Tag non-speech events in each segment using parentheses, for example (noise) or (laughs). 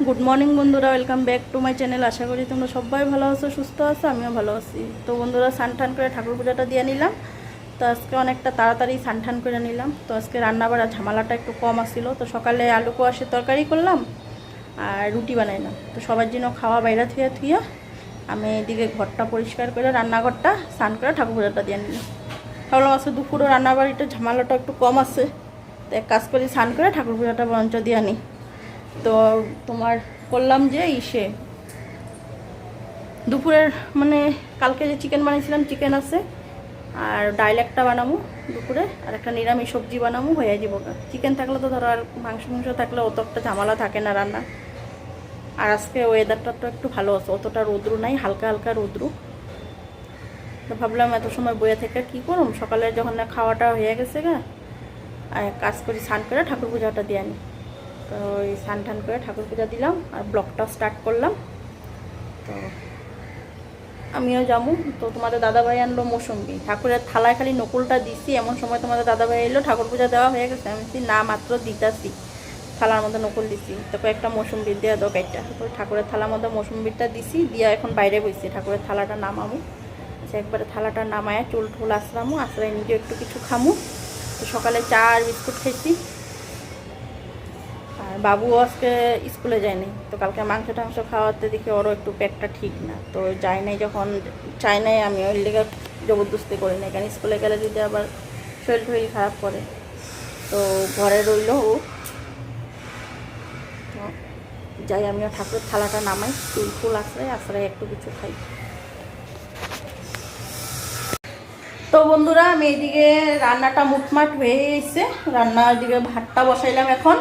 Good morning বন্ধুরা, welcome back to my channel. আশা করি তোমরা সবাই ভালো আছো, সুস্থ আছো, আমিও ভালো আছি। তো বন্ধুরা সান টান করে ঠাকুর পূজাটা দিয়ে নিলাম। তো আজকে অনেকটা তাড়াতাড়ি সান টান করে নিলাম। তো আজকে রান্না বাড়া ঝামেলাটা একটু কম আসছিল তো সকালে আলু কোয়াশের তরকারি করলাম আর রুটি বানাইলাম। তো সবার জন্য খাওয়া বাইরে থুয়ে থুয়ে আমি এদিকে ঘরটা পরিষ্কার করে, রান্নাঘরটা স্নান করে ঠাকুর পূজাটা দিয়ে নিলাম। ভাবলাম আজকে দুপুরও রান্নাবাড়িটা ঝামেলাটা একটু কম আছে। তো এক কাজ করি, স্নান করে ঠাকুর পূজাটা বরঞ্চ দিয়ে নিই তো তোমার করলাম যে ইসে দুপুরের মানে কালকে যে চিকেন বানিয়েছিলাম চিকেন আছে। আর ডাইল একটা বানাবো দুপুরে, আর একটা নিরামিষ সবজি বানাবো, হয়ে যাব। চিকেন থাকলে তো ধরো আর মাংস মাংস থাকলে অত একটা ঝামেলা থাকে না রান্না। আর আজকে ওয়েদারটা তো একটু ভালো আছে, অতটা রৌদ্রু নাই, হালকা হালকা রৌদ্রু। তো ভাবলাম এত সময় বইয়ে থেকে কী করুম? সকালে যখন না খাওয়াটা হয়ে গেছে গা কাজ করি, স্নান করে ঠাকুর পূজাটা দিয়ে আনি। তো ওই স্নান টান করে ঠাকুর পূজা দিলাম আর ব্লগটা স্টার্ট করলাম। তো আমিও যাব। তো তোমাদের দাদাভাই আনলো মৌসুম্বি ঠাকুরের থালায় খালি নকুলটা দিছি। এমন সময় তোমাদের দাদাভাই এলো, ঠাকুর পূজা দেওয়া হয়ে গেছে। আমি না, মাত্র দিতাছি। থালার মধ্যে নকুল দিছি। তারপর একটা মৌসুম্বির দেওয়া দোকাইটা তো ঠাকুরের থালার মধ্যে মৌসুম্বিরটা দিছি। দিয়া এখন বাইরে বইছি। ঠাকুরের থালাটা নামামু আচ্ছা একবারে থালাটা নামায় চুল টুল আসলামু আসলে নিজে একটু কিছু খামু। তো সকালে চা আর বিস্কুট আর বাবু আজকে স্কুলে যায়নি, তো কালকে মাংস টাংস খাওয়াতে দেখি ওরও একটু পেটটা ঠিক না। তো যাই নাই যখন চাই নাই আমি ওই লেগে জবরদস্তি করি না কারণ স্কুলে গেলে যদি আবার শরীর টরীর খারাপ করে, তো ঘরে রইল ও। যাই, আমিও ঠাকুরের থালাটা নামাই, চুল ফুল আশ্রয় আশ্রয় একটু কিছু খাই। তো বন্ধুরা, আমি এইদিকে রান্নাটা মুটমাট হয়ে এসছে রান্না এদিকে ভাতটা বসাইলাম এখন।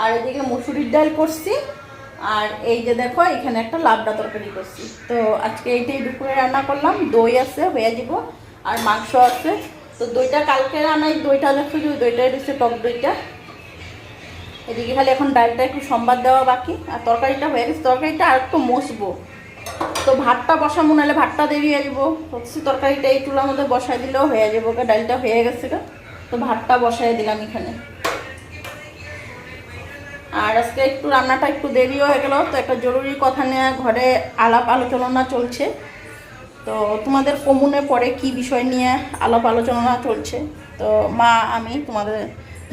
আর এদিকে মুসুরির ডাল করছি, আর এই যে দেখো, এখানে একটা লাবড়া তরকারি করছি। তো আজকে এইটাই দুপুরে রান্না করলাম, দই আছে, হয়ে যাব, আর মাংস আছে। তো দইটা কালকে রান্নাই, দইটা দেখো যে ওই দইটাই দিচ্ছে, টক দইটা। এদিকে খালি এখন ডালটা একটু সম্বাদ দেওয়া বাকি, আর তরকারিটা হয়ে গেছে। তরকারিটা আর একটু মশবো তো ভাতটা বসা মনে হলে ভাতটা দেরি হয়ে যাব হচ্ছে তরকারিটা এই চুলার মধ্যে বসাই দিলেও হয়ে যাব ডালটা হয়ে গেছে তো ভাতটা বসাই দিলাম এখানে। আর আজকে একটু রান্নাটা একটু দেরি হয়ে গেল, তো একটা জরুরি কথা নিয়ে ঘরে আলাপ আলোচনা চলছে। তো তোমাদের কমুনে পরে কি বিষয় নিয়ে আলাপ আলোচনা চলছে? তো মা, আমি, তোমাদের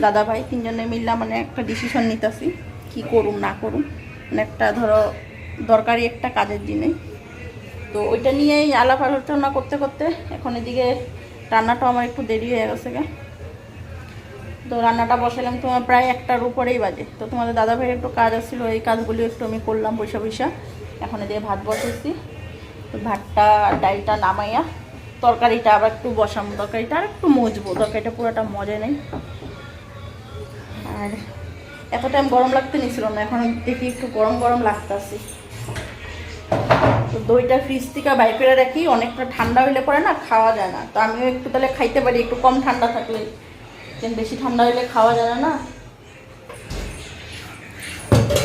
দাদা ভাই তিনজনে মিললাম মানে একটা ডিসিশন নিতেছি, কি করুম, না করুম। মানে একটা ধরো দরকারি একটা কাজের জিনিস তো ওইটা নিয়েই আলাপ আলোচনা করতে করতে এখন এদিকে রান্নাটা আমার একটু দেরি হয়ে গেছে গে। তো রান্নাটা বসালাম, তোমার প্রায় একটার উপরেই বাজে। তো তোমাদের দাদা ভাইয়ের একটু কাজ আসছিল এই কাজগুলি একটু আমি করলাম পয়সা পয়সা। এখন এদিকে ভাত বসেছি তো ভাতটা ডালটা নামাইয়া তরকারিটা আবার একটু বসাবো। তরকারিটা আর একটু মজবো, তরকারিটা পুরোটা মজা নেই। আর এত টাইম গরম লাগতে নিছিল না, এখন দেখি একটু গরম গরম লাগতেছে। তো দইটা ফ্রিজ থেকে বাইর করে রাখি, অনেকটা ঠান্ডা হইলে পরে না খাওয়া যায় না। তো আমিও একটু তাহলে খাইতে পারি, একটু কম ঠান্ডা থাকলে। যেন বেশি ঠান্ডা হইলে খাওয়া যায় না?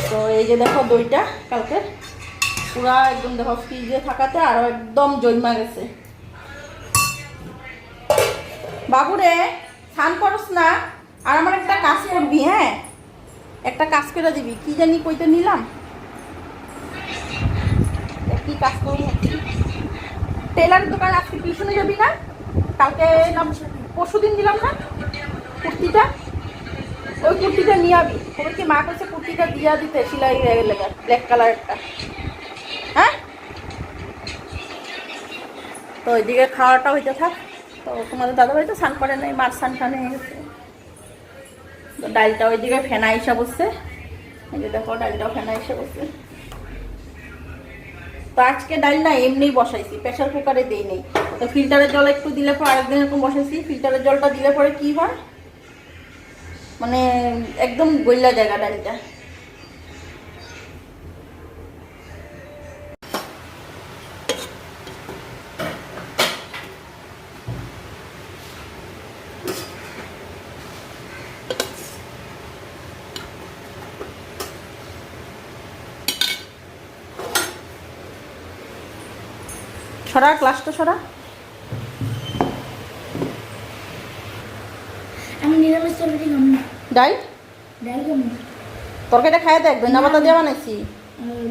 তো এই যে দেখো দইটা কালকে। পুরা একদম দেখো ফ্রিজে থাকাতে আরও একদম জৈমা গেছে। বাবুরে, স্নান করস না? আর আমার একটা কাজ করবি হ্যাঁ? একটা কাজ করে দিবি, কি জানি কইতে নিলাম। কি কাজ করব। টেলারের দোকান আজকে টিউশনে যাবি না? কালকে না পরশু দিন দিলাম না? কুর্তিটা? ওই কুর্তিটা নিয়ে আবি কি মা কইছে কুর্তিটা দিয়া দিতে, সিলাই হয়ে গেলে ব্ল্যাক কালারটা হ্যাঁ? তো ওইদিকে খাওয়াটা হইতে থাক। তো তোমাদের দাদাভাই তো স্নান করে নাই, মার স্নান টান হয়ে গেছে। তো ডালটা ওইদিকে ফেনা এসে বসছে। যে দেখো, ডালটাও ফেনা এসে বসছে। তো আজকে ডাল না এমনিই বসাইছি প্রেশার কুকারে দিই নেই। তো ফিল্টারের জল একটু দিলে পরে আরেকদিন এরকম বসাইছি ফিল্টারের জলটা দিলে পরে কি হয়? মানে একদম গইলা জায়গা ডালটা সরা ক্লাসটা সরা আমি নিরামিষ তরকারি খাব না ডাল তরকারিটা খাই দেখ ধন্যা পাতা দিয়ে বানাইছি।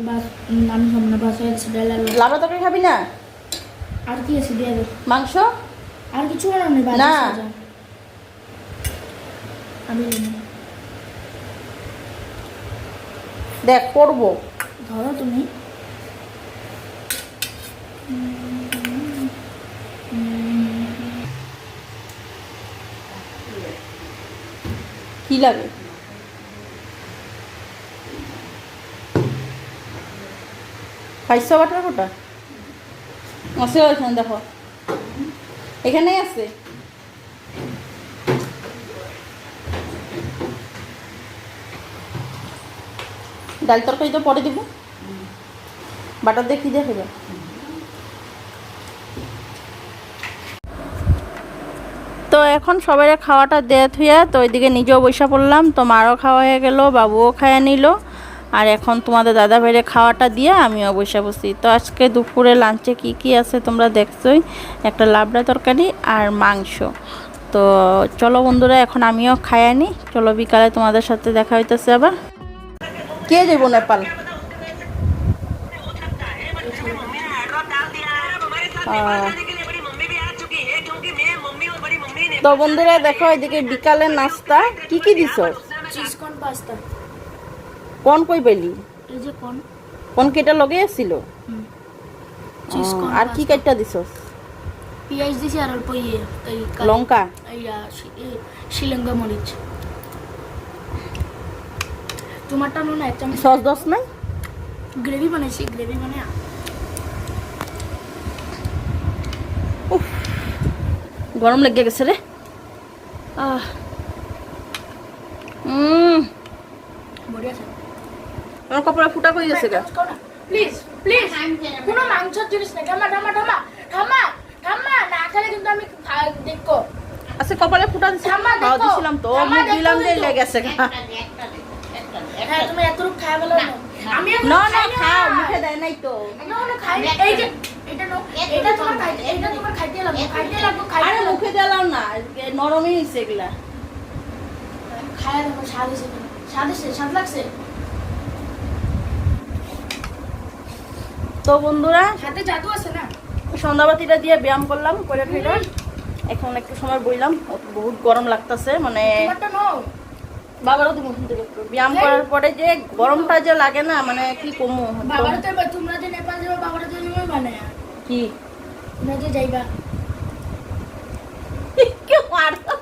বাস আমি খাব না আছে ডাল আর লাবড়া তরকারি খাবি না? আর কি আছে মাংস? আর কিছু না। দেখ করব। ধরো তুমি। কি লাগে? পাইছো বাটার কোটা? আছে ওইখানে দেখো। এখানেই আছে। ডাল তরকারি তো পরে দিব বাটার দিয়ে কি দিয়ে খাবে তো এখন সবাই খাওয়াটা দেয়া থুয়া তো ওইদিকে নিজেও বৈশা পড়লাম তো মারও খাওয়া হয়ে গেল বাবুও খাইয়ে নিল। আর এখন তোমাদের দাদা ভাইরে খাওয়াটা দিয়ে আমিও বসে বসি তো আজকে দুপুরে লাঞ্চে কি কি আছে তোমরা দেখছোই? একটা লাবড়া তরকারি আর মাংস। তো চলো বন্ধুরা এখন আমিও খাইয়ে নি। চলো বিকালে তোমাদের সাথে দেখা হইতেছে আবার। কে যাব নেপাল? আহ, তো বন্ধুরা দেখো এদিকে বিকালে নাস্তা। কি কি দিছ? Cheese corn pasta. কোন কই পেলি এই যে কর্ন। কোন কেটা লগে আসছিল আর কি কাটটা দিছ? পেঁয়াজ দিছি আর অল্প ইয়ে লঙ্কা? শি- এ, শ্রীলঙ্কা মরিচ। টমাটো নুন এক চামচ। সস দস নাই? গ্রেভি বানাইছি গ্রেভি মানে গরম লেগে গেছে রে আহ উম বড়িয়া আছে আমার কপড়া ফুটা করে গেছে গা? প্লিজ প্লিজ কোনো মাংসের জিনিস নেই। ঠাম্মা ঠাম্মা ঠাম্মা ঠাম্মা ঠাম্মা না খেলে কিন্তু আমি দেখো। আচ্ছা কপালে ফুটা খাওয়া দেখো। দিছিলাম তো। মুখ দিলাম যে কিন্তু। লেগে গেছে গা। হ্যাঁ তুমি খাই বলো না। না না। খাও মুখে দেয় নাই তো। না না খাই এই যে এটা নাও এটা তোমার খাইতে এটা তোমার খাইতে লাগবে খাইতে লাগবে খাইতে লাগবে। মুখে দিলাম না নরমই হয়েছে এগুলা। খায়া দেখো স্বাদ এসে স্বাদ এসে স্বাদ লাগছে? তো বন্ধুরা জাদু আছে না? সন্ধ্যাবাতিটা দিয়ে ব্যায়াম করলাম করে ফেলে এখন একটু সময় বইলাম বহুত গরম লাগতেছে মানে বাবারও তুমি ব্যায়াম করার পরে যে গরমটা যে লাগে না মানে কি কমু? বাবার তো তোমরা যে নেপাল যাবে বাবার তো তুমি বানায় কি? তোমরা যে যাইবা। (laughs) কেউ মারতো?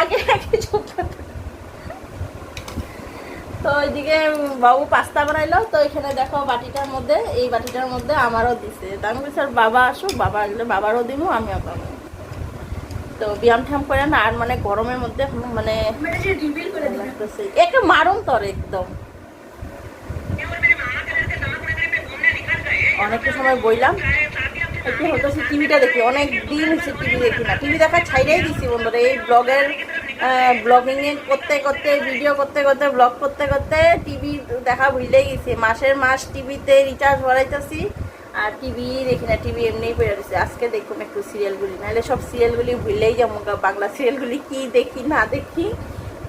আগে আগে চুপ তো ওইদিকে বাবু পাস্তা বানাইলো তো এখানে দেখো বাটিটার মধ্যে এই বাটিটার মধ্যে আমারও দিছে। তো আমি বলছি আর বাবা আসুক বাবা আসলে বাবারও দিব আমিও পাবো তো ব্যায়াম ঠ্যাম করে না, আর মানে গরমের মধ্যে মানে একটু মারুন তোর একদম। অনেকটা সময় বইলাম। একটু হতো টিভিটা দেখি, অনেক দিন হচ্ছে টিভি দেখি না। টিভি দেখা ছাইড়াই দিছি বন্ধুরা, এই ব্লগের ব্লগিং করতে করতে ভিডিও করতে করতে ব্লগ করতে করতে টিভি দেখা ভুলেই গেছি। মাসের মাস টিভিতে রিচার্জ ভরাইতেছি। আর টিভি দেখি না, টিভি এমনিই পড়ে গেছে আজকে দেখুন একটু সিরিয়ালগুলি। নাহলে সব সিরিয়ালগুলি ভুলেই যেমন বাংলা সিরিয়ালগুলি কি দেখি, না দেখি,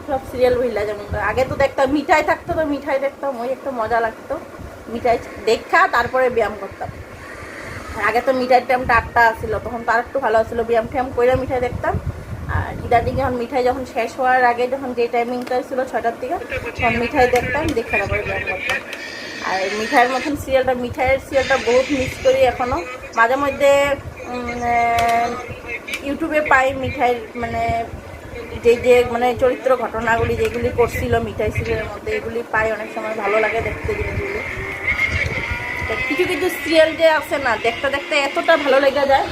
সব সিরিয়াল ভুললা যেমন আগে তো দেখতাম মিঠাই থাকতো তো, মিঠাই দেখতাম, ওই একটা মজা লাগতো। মিঠাই দেখা, তারপরে ব্যায়াম করতাম। আগে তো মিঠাই টাইমটা আটটা ছিল, তখন তার একটু ভালো ছিল, ব্যায়াম ট্যাম করে মিঠাই দেখতাম। আর ইদানিং যখন মিঠাই যখন শেষ হওয়ার আগে, যখন যে টাইমিংটা ছিল ছটার দিকে, তখন মিঠাই দেখতাম, দেখে তারপরে ব্যায়াম করতাম। আর মিঠাইয়ের মতন সিরিয়ালটা, মিঠাইয়ের সিরিয়ালটা বহুত মিস করি এখনও মাঝে মধ্যে ইউটিউবে পাই মিঠাইয়ের মানে যে যে মানে চরিত্র ঘটনাগুলি যেগুলি করছিল, মিঠাই সিরিয়ালের মধ্যে, এগুলি পাই অনেক সময়, ভালো লাগে দেখতে জিনিসগুলি কিছু কিছু সিরিয়াল যে আছে না, দেখতে দেখতে এতটা ভালো লেগে যায়।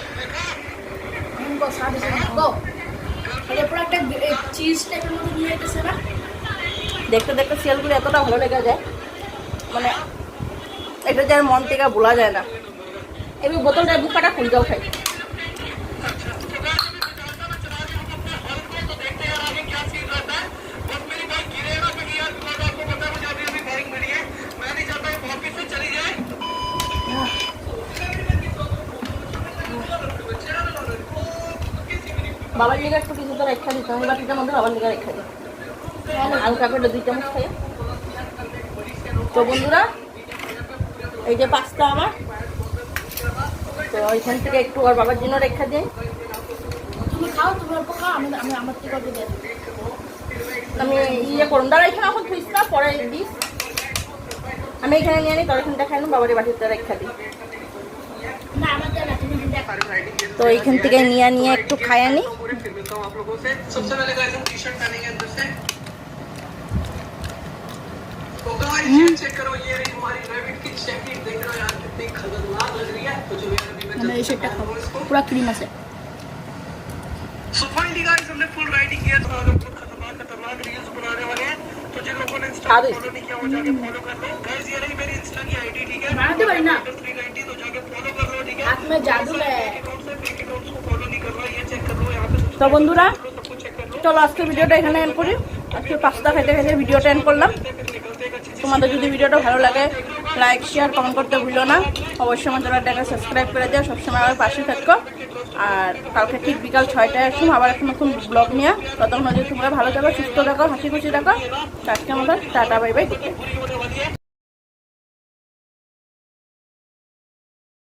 দেখতে দেখতে সিরিয়ালগুলো এতটা ভালো লেগে যায় মানে এটা যে আর মন থেকে ভোলা যায় না। এবার বোতলটা বুকাটা খুলে যাও খাই। বাবার লিগে একটু কিছু তো রেখা দিতাম এই বাটিটার মধ্যে বাবার লিগে রেখা দিই। হালকা করে দুই চামচ খাই। তো বন্ধুরা এই যে পাস্তা আমার তো ওইখান থেকে একটু ওর বাবার জন্য রেখা দিই। তুমি খাও তুমি অল্প খাও আমি আমি আমার থেকে অল্প দিয়ে। আমি ইয়ে করুন। দাঁড়া এখানে এখন থুইস না পরে দিস। আমি এখানে নিয়ে নিই তোর এখানটা খাই না বাবারের বাটিতে রেখা দিই। না আমার দেবে না তুমি দেখো তো এইখান থেকে নিয়ে নিয়ে একটু খায় আনি। गाइस हम टी शर्ट पहनेंगे अंदर से तो गाइस ये चेक करो ये रही हमारी रैबिट की जैकेट देख रहे हो यार कितनी खतरनाक लग रही है तो चलो यार अभी मैं আমরা এই जल्दी শেটটা से খাবো पहन लूं इसको পুরো ক্রিম আছে सो फाइनली गाइस हमने फुल राइडिंग किया तो आज हम कुछ खतरनाक खतरनाक रील्स बनाने वाले हैं तो जिन लोगों ने इंस्टा खा दो फॉलो नहीं किया वो जाके फॉलो कर लो गाइस ये रही मेरी इंस्टा की आईडी ठीक है बनाते भाई ना। 390 तो जाके फॉलो कर लो ठीक है हाथ में जादू है अकाउंट से फेक अकाउंट्स को फॉलो नहीं कर रहा ये चेक कर लो यहाँ पे তো বন্ধুরা सब कुछ चेक कर लो চলো আজকে ভিডিওটা এখানে এন্ড করি আজকে পাস্তা খেতে খেতে ভিডিওটা এন্ড করলাম তোমাদের যদি ভিডিওটা ভালো লাগে লাইক শেয়ার কমেন্ট করতে ভুলো না। অবশ্যই আমার চ্যানেলটাকে সাবস্ক্রাইব করে দিও, সবসময় আমার পাশে থাকো। আর কালকে ঠিক বিকাল ছয়টায় আসুন আবার একটা নতুন ব্লগ নিয়ে। ততক্ষণ যদি তোমরা ভালো থাকো, সুস্থ থাকো, হাসি খুশি থাকো। আজকে আমাদের টাটা বাই বাই